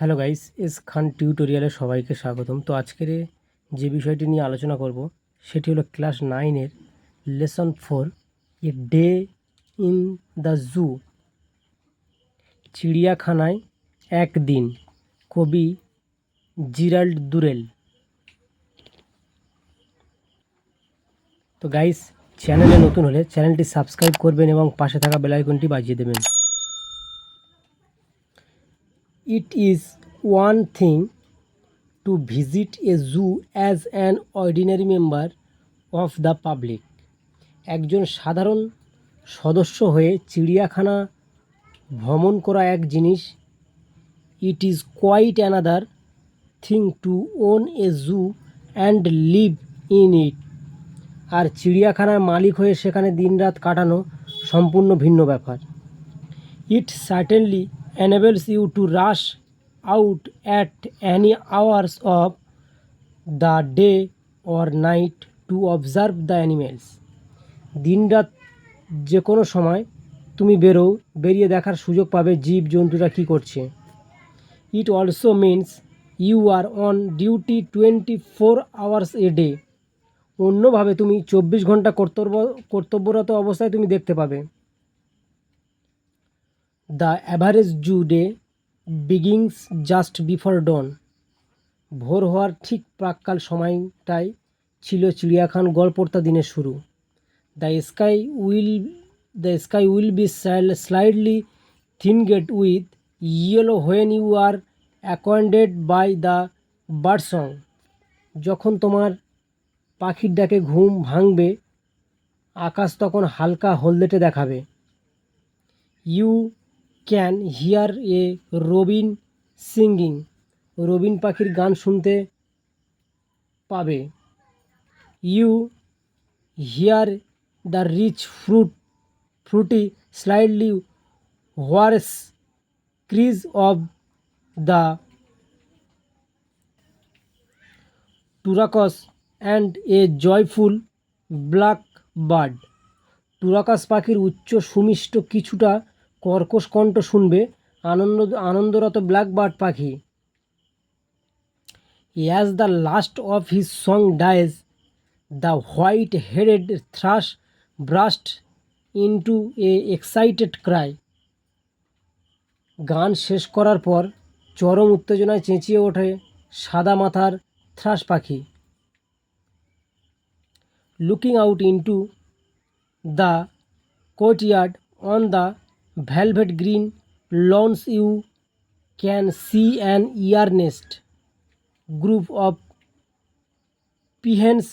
Hello guys, S খান টিউটোরিয়ালে সবাইকে স্বাগতম। তো আজকের যে বিষয়টি নিয়ে আলোচনা করব, সেটি হলো ক্লাস নাইনের lesson four, A day in the zoo, চিড়িয়াখানায় একদিন, কবি জিরাল্ড দুরেল। তো গাইস, চ্যানেলে নতুন হলে চ্যানেলটি সাবস্ক্রাইব করবেন এবং পাশে থাকা বেলাইকনটি বাজিয়ে দেবেন। It is one thing to visit a zoo as an ordinary member of the public. একজন সাধারণ সদস্য হয়ে চিড়িয়াখানা ভ্রমণ করা এক জিনিস। It is quite another thing to own a zoo and live in it. আর চিড়িয়াখানার মালিক হয়ে সেখানে দিনরাত কাটানো সম্পূর্ণ ভিন্ন ব্যাপার। It certainly enables you to rush out at any hours of the day or night to observe the animals. দিনরাত যে কোনো সময় তুমি বেরো বেরিয়ে দেখার সুযোগ পাবে জীব জন্তুরা কী করছে। It also means you are on duty twenty four hours a day অন্যভাবে তুমি চব্বিশ ঘণ্টা কর্তব্য কর্তব্যরত অবস্থায় তুমি দেখতে পাবে। The average zoo day begins just before dawn ভোর হওয়ার ঠিক প্রাককাল সময়টাই ছিল চিড়িয়াখান গল্পর্তা দিনের শুরু। The sky will the sky will be slightly tinged with yellow when you are awakened by the bird song যখন তোমার পাখির ডাকে ঘুম ভাঙবে, আকাশ তখন হালকা হলদেটে দেখাবে। You can hear a robin singing robin পাখির গান শুনতে পাবে। You hear the rich fruit fruity slightly hoarse cries of the turacos and a joyful blackbird turacos পাখির উচ্চ সুমিষ্ট কিছুটা কর্কশ কণ্ঠ শুনবে, আনন্দ, আনন্দরত ব্ল্যাকবার্ড পাখি। As the last of his song dies the white headed thrush bursts into an excited cry গান শেষ করার পর চরম উত্তেজনায় চেঁচিয়ে ওঠে সাদা মাথার থ্রাশ পাখি। Looking out into the courtyard on the velvet green, lawns you can see an earnest group of peahens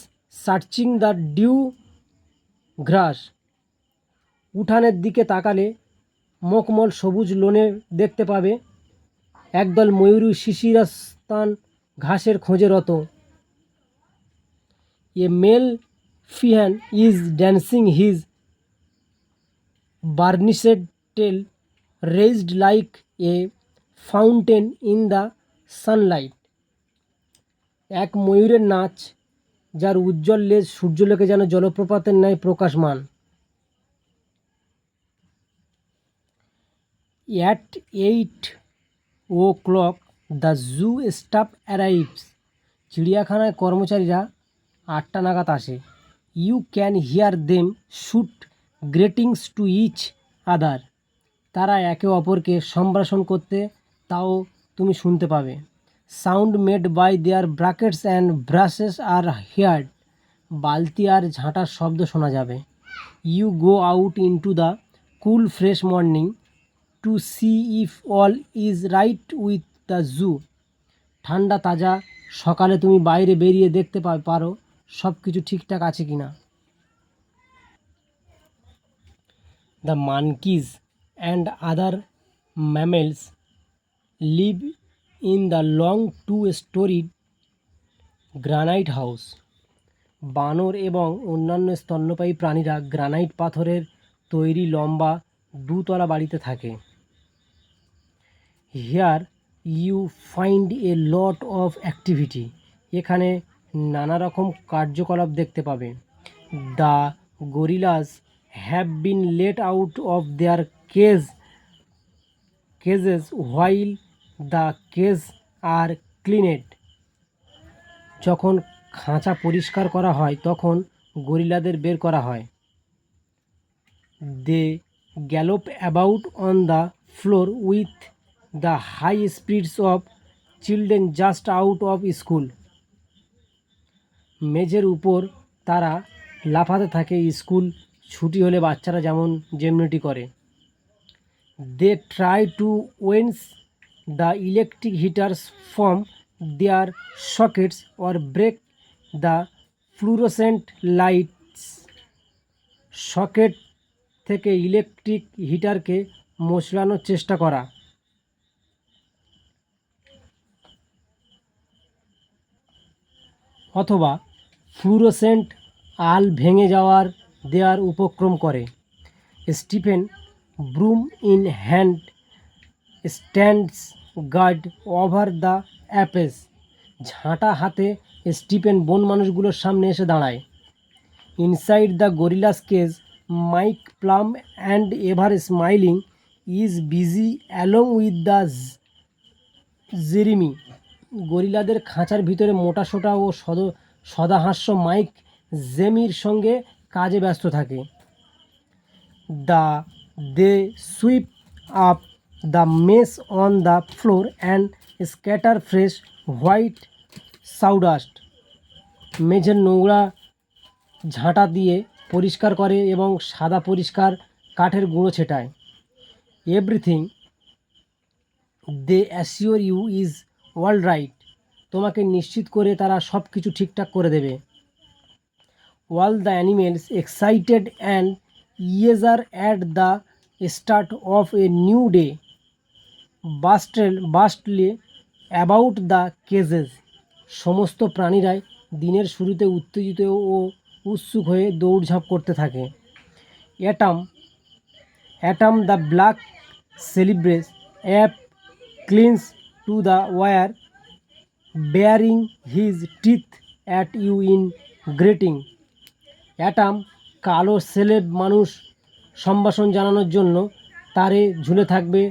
searching the dew grass উঠানের দিকে তাকালে মকমল সবুজ লোনে দেখতে পাবে একদল ময়ূরী শিশিরাস্তান ঘাসের খোঁজে রত। A male peahen is dancing his burnished tail raised like a fountain in the sunlight. এক ময়ূরের নাচ, যার উজ্জ্বল লেজ সূর্যলোকে যেন জলপ্রপাতের ন্যায় প্রকাশমান। At eight o'clock the zoo staff arrives চিড়িয়াখানায় কর্মচারীরা আটটা নাগাদ আসে। You can hear them shout greetings to each other তারা একে অপরকে সম্ভাষণ করতে, তাও তুমি শুনতে পাবে। Sound made by their brackets and brushes are heard. বালতি আর ঝাঁটার শব্দ শোনা যাবে। You go out into the cool fresh morning to see if all is right with the zoo. ঠান্ডা তাজা, সকালে তুমি বাইরে বেরিয়ে দেখতে পারো সব কিছু ঠিকঠাক আছে কি না the monkeys and other mammals live in the long two-storied granite house বানর এবং অন্যান্য স্তন্যপায়ী প্রাণীরা গ্রানাইট পাথরের তৈরি লম্বা দুতলা বাড়িতে থাকে। Here you find a lot of activity এখানে নানা রকম কার্যকলাপ দেখতে পাবে। The gorillas have been let out of their cage cages while the cage are cleaned. যখন খাঁচা পরিষ্কার করা হয়, তখন গরিলাদের বের করা হয়। They gallop about on the floor with the high speeds of children just out of school. মেঝের উপর তারা লাফাতে থাকে, স্কুল ছুটি হলে বাচ্চারা যেমন যেমনিটি করে। They try to wrench the electric heaters from their sockets or break the fluorescent lights socket থেকে ইলেকট্রিক হিটারকে মশলানোর চেষ্টা করা। অথবা ফ্লুরোসেন্ট আল ভেঙে যাওয়ার দেওয়ার উপক্রম করে। Stephen broom in hand stands guard over the apes ঝাঁটা হাতে স্টিফেন বন মানুষগুলোর সামনে এসে দাঁড়ায়। Inside the gorillas cage Mike plump and ever smiling is busy along with the Jeremy গরিলাদের খাঁচার ভিতরে মোটাসোটা ও সদ, সদাহাস্য মাইক জেমির সঙ্গে কাজে ব্যস্ত থাকে। The they sweep up the mess on the floor and scatter fresh white sawdust মেঝের নোংরা ঝাঁটা দিয়ে পরিষ্কার করে এবং সাদা পরিষ্কার কাঠের গুঁড়ো ছেটায়। Everything they assure you is all right তোমাকে নিশ্চিত করে তারা সব কিছু ঠিকঠাক করে দেবে। All the animals excited and eager at the start of a new day, bustle bustle about the cages. সমস্ত প্রাণীরাই দিনের শুরুতে উত্তেজিত ও উৎসুক হয়ে দৌড়ঝাঁপ করতে থাকে। Atom Atom the black Celebes ape clings to the wire baring his teeth at you in greeting. Atom কালো সেলেব মানুষ সম্ভাষণ জানানোর জন্য তারে ঝুলে থাকবে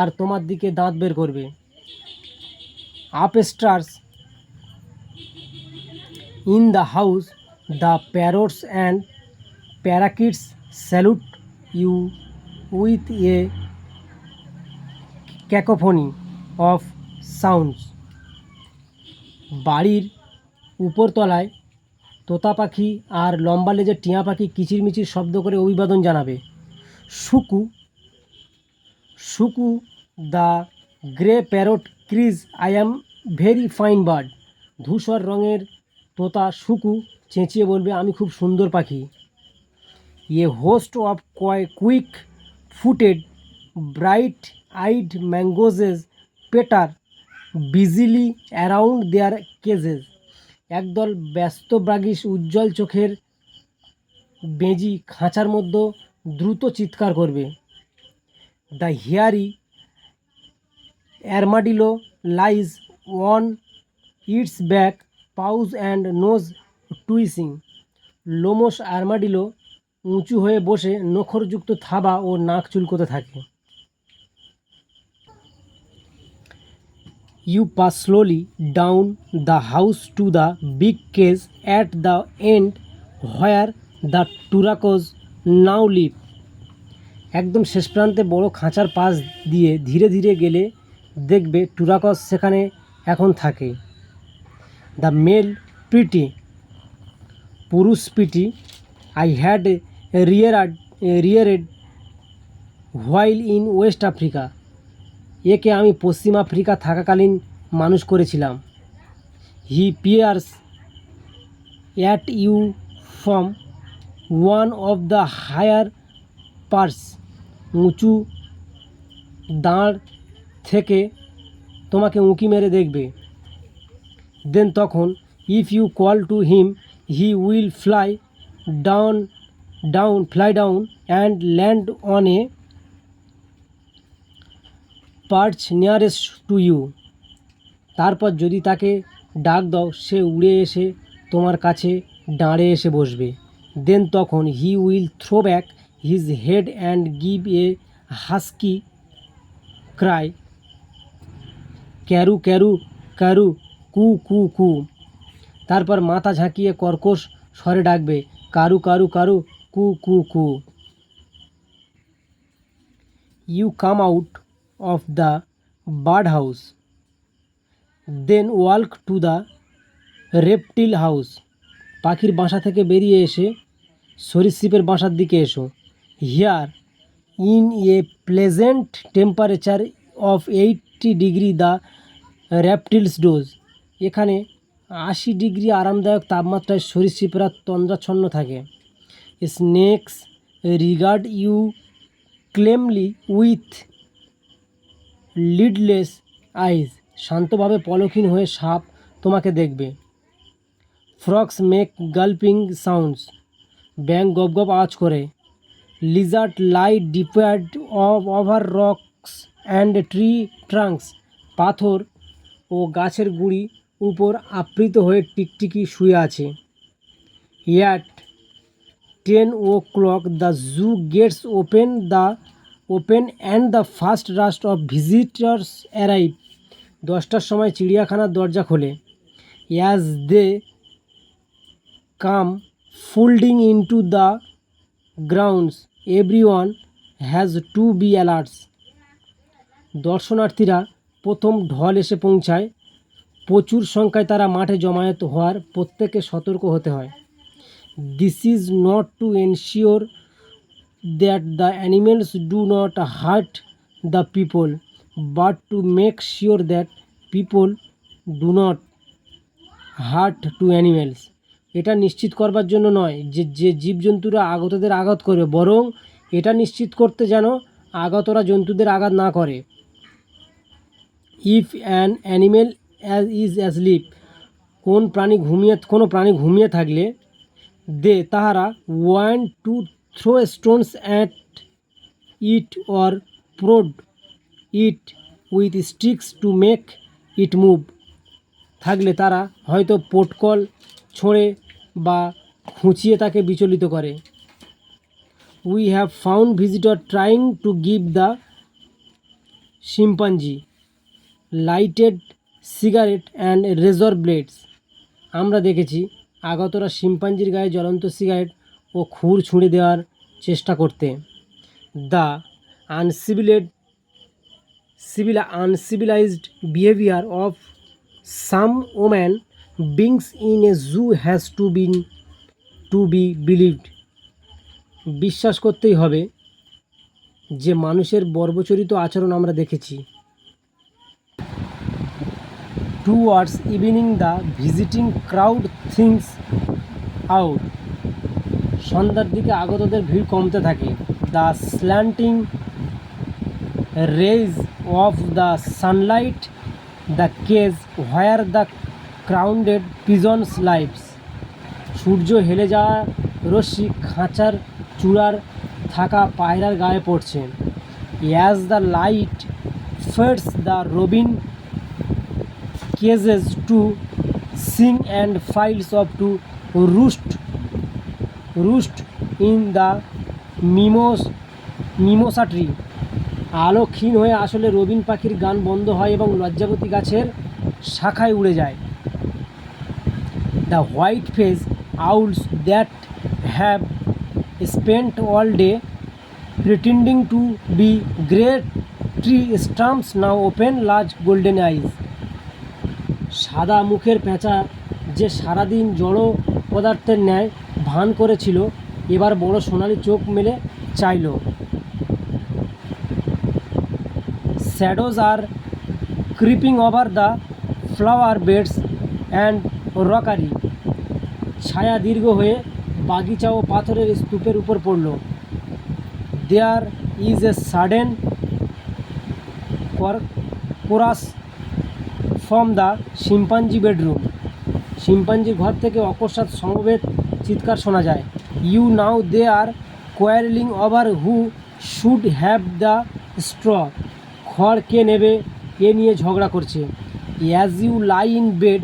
আর তোমার দিকে দাঁত বের করবে। Upstairs in the house, the parrots and parakeets salute you with a cacophony of sounds. বাড়ির উপরতলায় তোতা পাখি আর লম্বা লেজের টিয়া পাখি কিচিরমিচির শব্দ করে অভিবাদন জানাবে। Suku Suku the grey parrot cries, I am very fine bird. ধূসর রঙের তোতা সুকু চেঁচিয়ে বলবে, আমি খুব সুন্দর পাখি। A host of coy quick footed bright eyed mongooses patter busily around their cages. একদল ব্যস্ত ব্রাগিস উজ্জ্বল চোখের বেজি খাঁচার মধ্যে দ্রুত চিৎকার করবে। The hairy armadillo lies on its back paws and nose twitching Lomash armadillo উঁচু হয়ে বসে নখরযুক্ত থাবা ও নাক চুলকোতে থাকে। You pass slowly down the house to the big cage at the end where the turacos now live. একদম শেষ প্রান্তে বড় খাঁচার পাশ দিয়ে ধীরে ধীরে গেলে দেখবে টুরাকস সেখানে এখন থাকে দ্য মেল পিটি পুরুষ Pitti I had rear reared while in West Africa একে আমি পশ্চিম আফ্রিকা থাকাকালীন মানুষ করেছিলাম। He peers at you from one of the higher perches উঁচু দাঁড় থেকে তোমাকে উঁকি মেরে দেখবে। দেন তখন if you call to him he will fly down down fly down and land on a perch nearest to you. তারপর যদি তাকে ডাক দাও, সে উড়ে এসে তোমার কাছে দাঁড়ে এসে বসবে। দেন তখন he will throw back his head and give a husky cry. ক্যারু ক্যারু ক্যারু, কু কু কু। তারপর মাথা ঝাঁকিয়ে কর্কশ স্বরে ডাকবে, কারু কারু কারু, কু কু কু। You come out the bird house then walk to the reptile house পাখির বাসা থেকে বেরিয়ে এসে সরীসৃপের বাসার দিকে এসো। Here in a pleasant temperature of eighty degree the reptiles doze এখানে আশি ডিগ্রি আরামদায়ক তাপমাত্রায় সরীসৃপরা তন্দ্রাচ্ছন্ন থাকে। Snakes regard you calmly with lidless eyes শান্তভাবে পলক্ষীন হয়ে সাপ তোমাকে দেখবে। Frogs make gulping sounds. ব্যাং গপ গপ আওয়াজ করে। Lizard lie off over rocks and tree trunks. পাথর ও গাছের গুঁড়ি উপর আবৃত হয়ে টিকটিকি শুয়ে আছে। At ten o'clock the zoo gates open the open and the first rush of visitors arrive দশটার সময় চিড়িয়াখানার দরজা খোলে। As they come folding folding into the grounds everyone has to be alerts. দর্শনার্থীরা প্রথম ঢল এসে পৌঁছায়। প্রচুর সংখ্যায় তারা মাঠে জমায়েত হওয়ার প্রত্যেকে সতর্ক হতে হয়। This is not to ensure that the animals do not hurt the people but to make sure that people do not hurt to animals এটা নিশ্চিত করবার জন্য নয় যে যে জীবজন্তুরা আগতদের আঘাত করবে বরং এটা নিশ্চিত করতে যেন আগতরা জন্তুদের আঘাত না করে। If an animal as is asleep কোন প্রাণী ঘুমিয়ে, কোনো প্রাণী ঘুমিয়ে থাকলে, দে, তাহারা want to throw stones at it or prod it with sticks to make it move থাকলে তারা হয়তো পোটকল ছোঁড়ে বা খুঁচিয়ে তাকে বিচলিত করে। We have found visitor trying to give the chimpanzee lighted cigarette and razor blades আমরা দেখেছি আগতরা শিম্পাঞ্জির গায়ে জ্বলন্ত সিগারেট ও খুর ছুঁড়ে দেওয়ার চেষ্টা করতে। The uncivilised civil, uncivilised behaviour of some human beings in a zoo has to been, to be believed. বিশ্বাস করতেই হবে যে মানুষের বর্বচরিত আচরণ আমরা দেখেছি। Towards evening the visiting crowd thins out সন্ধ্যার দিকে আগতদের ভিড় কমতে থাকে। The slanting rays of the sunlight the cage where the crowned pigeons lives সূর্য হেলে যাওয়া রশ্মি খাঁচার চূড়ার থাকা পায়রার গায়ে পড়ছে। As the light fades the robin ceases to sing and flies off to roost roost in the mimosa, mimosa tree. আলো ক্ষীণ হয়ে আসলে রবিন পাখির গান বন্ধ হয় এবং লজ্জাবতী গাছের শাখায় উড়ে যায়। The white face owls that have spent all day pretending to be great tree stumps now open large golden eyes সাদা মুখের পেঁচা যে সারাদিন জড় পদার্থের ন্যায় ভান করেছিল, এবার বড় সোনালি চোখ মেলে চাইল। Shadows are creeping over the flower beds and rockery ছায়া দীর্ঘ হয়ে বাগিচা ও পাথরের স্তূপের উপর পড়ল। There is a sudden chorus from the chimpanzee bedroom শিম্পাঞ্জির ঘর থেকে অকস্মাৎ সমবেত চিৎকার শোনা যায়। You know they are quarrelling over who should have the straw খড় কে নেবে, এ নিয়ে ঝগড়া করছে। As you lie in bed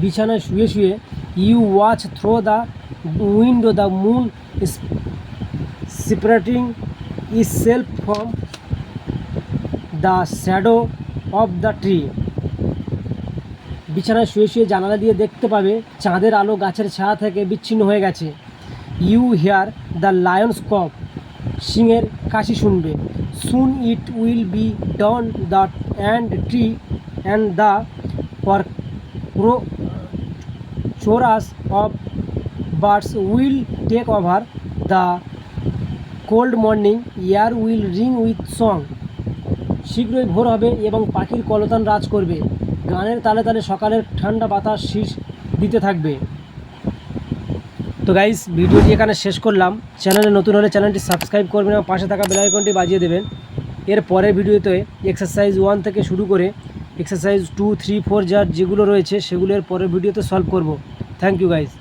বিছানায় শুয়ে শুয়ে you watch through the window the moon separating itself from the shadow of the tree বিছানায় শুয়ে শুয়ে জানালা দিয়ে দেখতে পাবে চাঁদের আলো গাছের ছায়া থেকে বিচ্ছিন্ন হয়ে গেছে। You hear the lions cough সিংয়ের কাশি শুনবে। Soon it will be dawn the and tree and the পর chorus of birds will take over the cold morning air will ring with song শীঘ্রই ভোর হবে এবং পাখির কলতান রাজ করবে। গানের তালে তালে সকালের ঠান্ডা বাতাস শীষ দিতে থাকবে। তো গাইস ভিডিওটি এখানে শেষ করলাম। চ্যানেলে নতুন হলে চ্যানেলটি সাবস্ক্রাইব করবেন এবং পাশে থাকা বেলাইকনটি বাজিয়ে দেবেন। এর পরের ভিডিওতে এক্সারসাইজ ওয়ান থেকে শুরু করে এক্সারসাইজ টু থ্রি ফোর যার যেগুলো রয়েছে সেগুলোর পরের ভিডিওতে সলভ করব। Thank you guys